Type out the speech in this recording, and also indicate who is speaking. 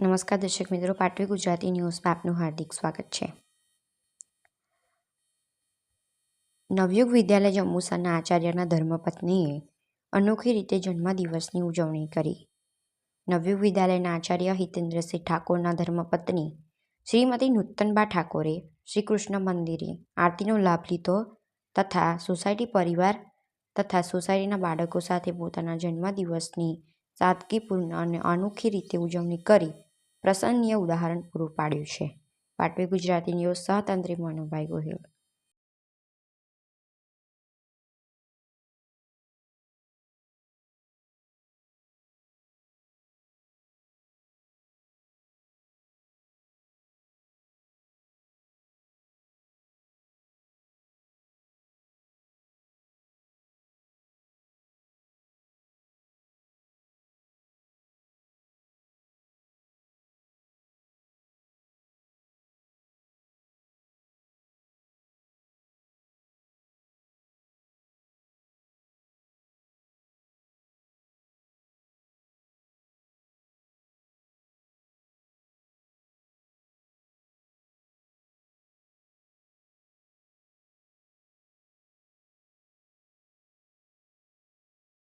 Speaker 1: નમસ્કાર દર્શક મિત્રો, પાટવી ગુજરાતી ન્યૂઝમાં આપનું હાર્દિક સ્વાગત છે. નવયુગ વિદ્યાલય જંબુસરના આચાર્યના ધર્મપત્નીએ અનોખી રીતે જન્મદિવસની ઉજવણી કરી. નવયુગ વિદ્યાલયના આચાર્ય હિતેન્દ્રસિંહ ઠાકોરના ધર્મપત્ની શ્રીમતી નૂતનબા ઠાકોરે શ્રી કૃષ્ણ મંદિરે આરતીનો લાભ લીધો તથા સોસાયટી પરિવાર તથા સોસાયટીના બાળકો સાથે પોતાના જન્મદિવસની સાદગીપૂર્ણ અને અનોખી રીતે ઉજવણી કરી. પ્રશંસનીય ઉદાહરણ પૂરું પાડ્યું છે. પાટવી ગુજરાતી ન્યૂઝ સહતંત્રી મનુભાઈ ગોહિલ.